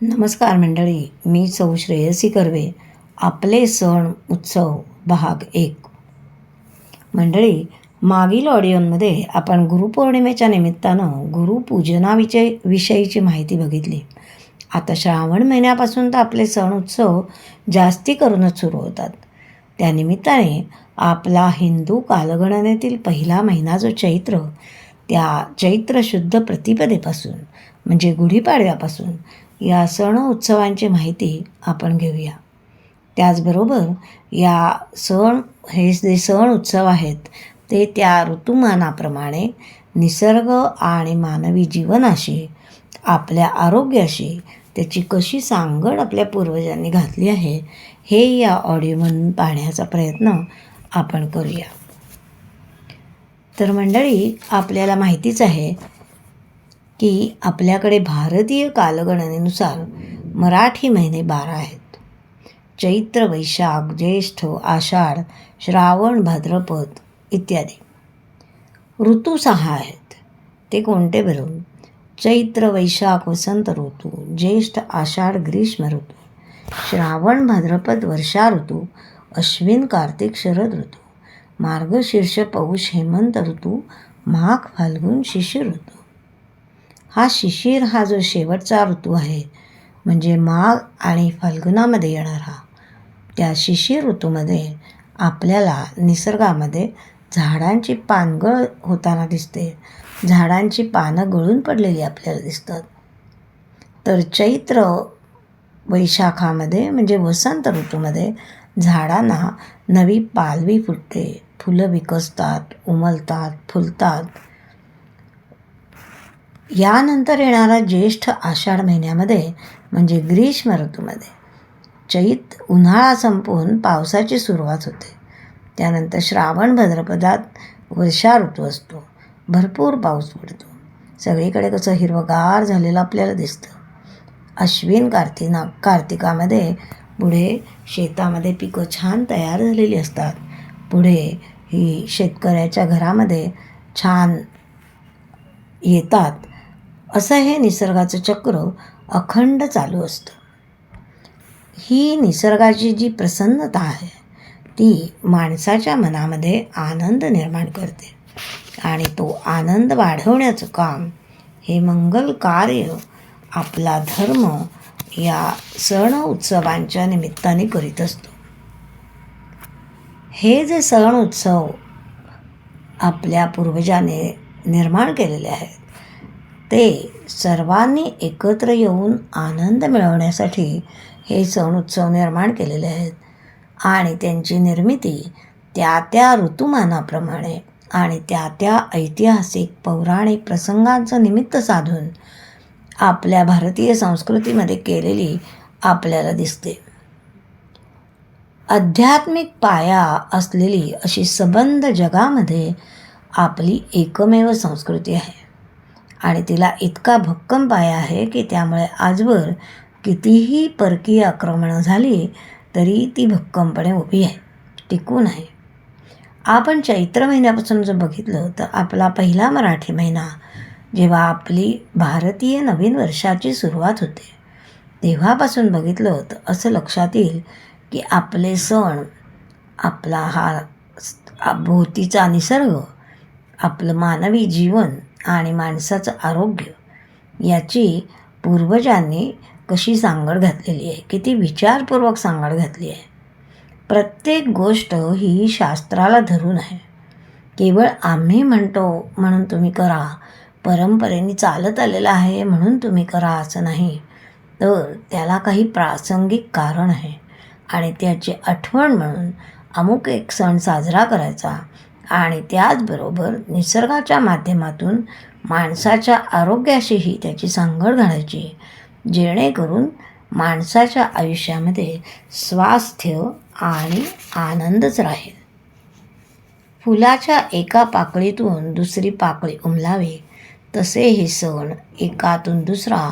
नमस्कार मंडळी मी सौ श्रेयसी कर्वे आपले सण उत्सव भाग एक. मंडळी मागील ऑडिओमध्ये आपण गुरुपौर्णिमेच्या निमित्तानं गुरुपूजनाविषयी विषयीची माहिती बघितली. आता श्रावण महिन्यापासून तर आपले सण उत्सव जास्ती करूनच सुरू होतात. त्यानिमित्ताने आपला हिंदू कालगणनेतील पहिला महिना जो चैत्र त्या चैत्र शुद्ध प्रतिपदेपासून म्हणजे गुढीपाडव्यापासून या सण उत्सवांची माहिती आपण घेऊया. त्याचबरोबर या सण हे जे सण उत्सव आहेत ते त्या ऋतुमानाप्रमाणे निसर्ग आणि मानवी जीवनाशी आपल्या आरोग्याशी त्याची कशी सांगड आपल्या पूर्वजांनी घातली आहे हे या ऑडिओमधून पाहण्याचा प्रयत्न आपण करूया. तर मंडळी आपल्याला माहितीच आहे की आपल्याकडे भारतीय कालगणनेनुसार मराठी महिने बारा आहेत. चैत्र वैशाख ज्येष्ठ आषाढ श्रावण भाद्रपद इत्यादी. ऋतू सहा आहेत. ते कोणते बरं चैत्र वैशाख वसंत ऋतू ज्येष्ठ आषाढ ग्रीष्म ऋतू श्रावण भाद्रपद वर्षा ऋतू अश्विन कार्तिक शरद ऋतू मार्गशीर्ष पौष हेमंत ऋतू माघ फाल्गुन शिशिर ऋतू. हा शिशिर हा जो शेवटचा ऋतू आहे म्हणजे माघ आणि फाल्गुनामध्ये येणारा त्या शिशिर ऋतूमध्ये आपल्याला निसर्गामध्ये झाडांची पानगळ होताना दिसते. झाडांची पानं गळून पडलेली आपल्याला दिसतात. तर चैत्र वैशाखामध्ये म्हणजे वसंत ऋतूमध्ये झाडांना नवी पालवी फुटते. फुलं विकसतात उमलतात फुलतात. यानंतर येणारा ज्येष्ठ आषाढ महिन्यामध्ये म्हणजे ग्रीष्म ऋतूमध्ये चैत उन्हाळा संपून पावसाची सुरुवात होते. त्यानंतर श्रावण भाद्रपदात वर्षा ऋतू असतो. भरपूर पाऊस पडतो. सगळीकडे कसं हिरवगार झालेलं आपल्याला दिसतं. अश्विन कार्तिना कार्तिकामध्ये पुढे शेतामध्ये पिकं छान तयार झालेली असतात. पुढे ही शेतकऱ्याच्या घरामध्ये छान येतात. असं हे निसर्गाचं चक्र अखंड चालू असतं. ही निसर्गाची जी प्रसन्नता आहे ती माणसाच्या मनामध्ये आनंद निर्माण करते आणि तो आनंद वाढवण्याचं काम हे मंगल कार्य आपला धर्म या सण उत्सवांच्या निमित्ताने करीत असतो. हे जे सण उत्सव आपल्या पूर्वजाने निर्माण केलेले आहेत ते सर्वांनी एकत्र येऊन आनंद मिळवण्यासाठी हे सण उत्सव निर्माण केलेले आहेत. आणि त्यांची निर्मिती त्या त्या ऋतुमानाप्रमाणे आणि त्या त्या ऐतिहासिक पौराणिक प्रसंगांचं निमित्त साधून आपल्या भारतीय संस्कृतीमध्ये केलेली आपल्याला दिसते. आध्यात्मिक पाया असलेली अशी सबंध जगामध्ये आपली एकमेव संस्कृती आहे. आणि तिला इतका भक्कम पाया आहे की त्यामुळे आजवर कितीही परकीय आक्रमणं झाली तरी ती भक्कमपणे उभी आहे टिकून आहे. आपण चैत्र महिन्यापासून जर बघितलं तर आपला पहिला मराठी महिना जेव्हा आपली भारतीय नवीन वर्षाची सुरुवात होते तेव्हापासून बघितलं तर असं लक्षात येईल की आपले सण आपला हा भोवतीचा निसर्ग आपलं मानवी जीवन आणि माणसाचं आरोग्य याची पूर्वजांनी कशी सांगड घातलेली आहे? किती विचारपूर्वक सांगड घातली आहे? प्रत्येक गोष्ट ही शास्त्राला धरून आहे. केवळ आम्ही म्हणतो म्हणून तुम्ही करा. परंपरेने चालत आलेलं आहे म्हणून तुम्ही करा असं नाही. तर त्याला काही प्रासंगिक कारण आहे. आणि त्याची आठवण म्हणून अमुक एक सण साजरा करायचा. आणि त्याचबरोबर निसर्गाच्या माध्यमातून माणसाच्या आरोग्याशीही त्याची सांगड घालायची जेणेकरून माणसाच्या आयुष्यामध्ये स्वास्थ्य आणि आनंदच राहील. फुलाच्या एका पाकळीतून दुसरी पाकळी उमलावी तसे हे सण एकातून दुसरा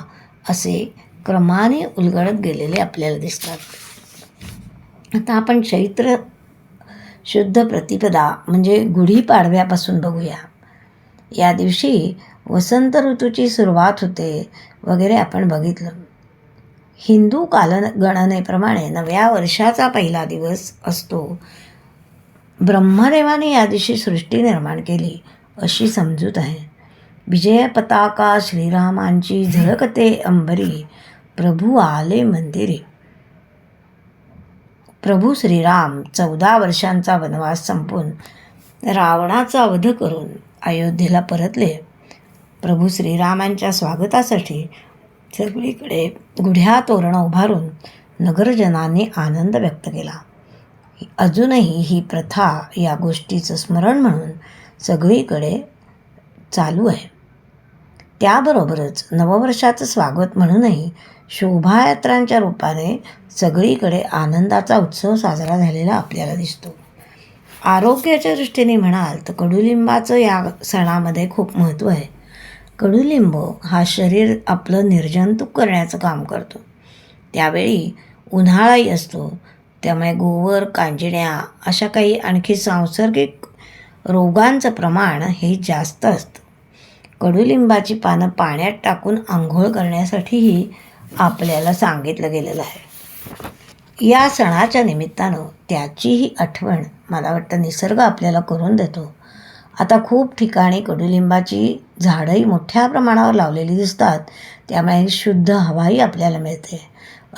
असे क्रमाने उलगडत गेलेले आपल्याला दिसतात. आता आपण चैत्र शुद्ध प्रतिपदा म्हणजे गुढीपाडव्यापासून बघूया. या दिवशी वसंत ऋतूची सुरुवात होते वगैरे आपण बघितलं. हिंदू कालगणनेप्रमाणे नव्या वर्षाचा पहिला दिवस असतो. ब्रह्मदेवाने या दिवशी सृष्टी निर्माण केली अशी समजूत आहे. विजय पताका श्रीरामांची झळकते अंबरी प्रभू आले मंदिरे. प्रभू श्रीराम चौदा वर्षांचा वनवास संपून रावणाचा वध करून अयोध्येला परतले. प्रभू श्रीरामांच्या स्वागतासाठी सगळीकडे गुढ्या तोरणं उभारून नगरजनांनी आनंद व्यक्त केला. अजूनही ही प्रथा या गोष्टीचं स्मरण म्हणून सगळीकडे चालू आहे. त्याबरोबरच नववर्षाचं स्वागत म्हणूनही शोभायात्रांच्या रूपाने सगळीकडे आनंदाचा उत्सव साजरा झालेला आपल्याला दिसतो. आरोग्याच्या दृष्टीने म्हणाल तर कडुलिंबाचं या सणामध्ये खूप महत्त्व आहे. कडुलिंब हा शरीर आपलं निर्जंतुक करण्याचं काम करतो. त्यावेळी उन्हाळाही असतो. त्यामुळे गोवर कांजिण्या अशा काही आणखी सांसर्गिक रोगांचं प्रमाण हे जास्त असतं. कडुलिंबाची पानं पाण्यात टाकून आंघोळ करण्यासाठीही आपल्याला सांगितलं गेलेलं आहे. या सणाच्या निमित्तानं त्याचीही आठवण मला वाटतं निसर्ग आपल्याला करून देतो. आता खूप ठिकाणी कडुलिंबाची झाडंही मोठ्या प्रमाणावर लावलेली दिसतात. त्यामुळे शुद्ध हवाही आपल्याला मिळते.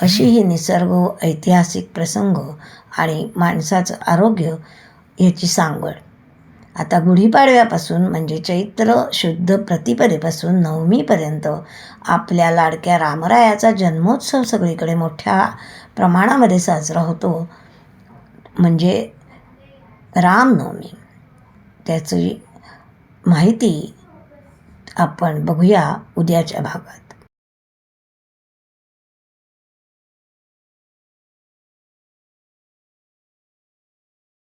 अशी ही निसर्ग ऐतिहासिक प्रसंग आणि माणसाचं आरोग्य याची सांगड. आता गुढीपाडव्यापासून म्हणजे चैत्र शुद्ध प्रतिपदेपासून नवमीपर्यंत आपल्या लाडक्या रामरायाचा जन्मोत्सव सगळीकडे मोठ्या प्रमाणामध्ये साजरा होतो. म्हणजे रामनवमी. त्याची माहिती आपण बघूया उद्याच्या भागात.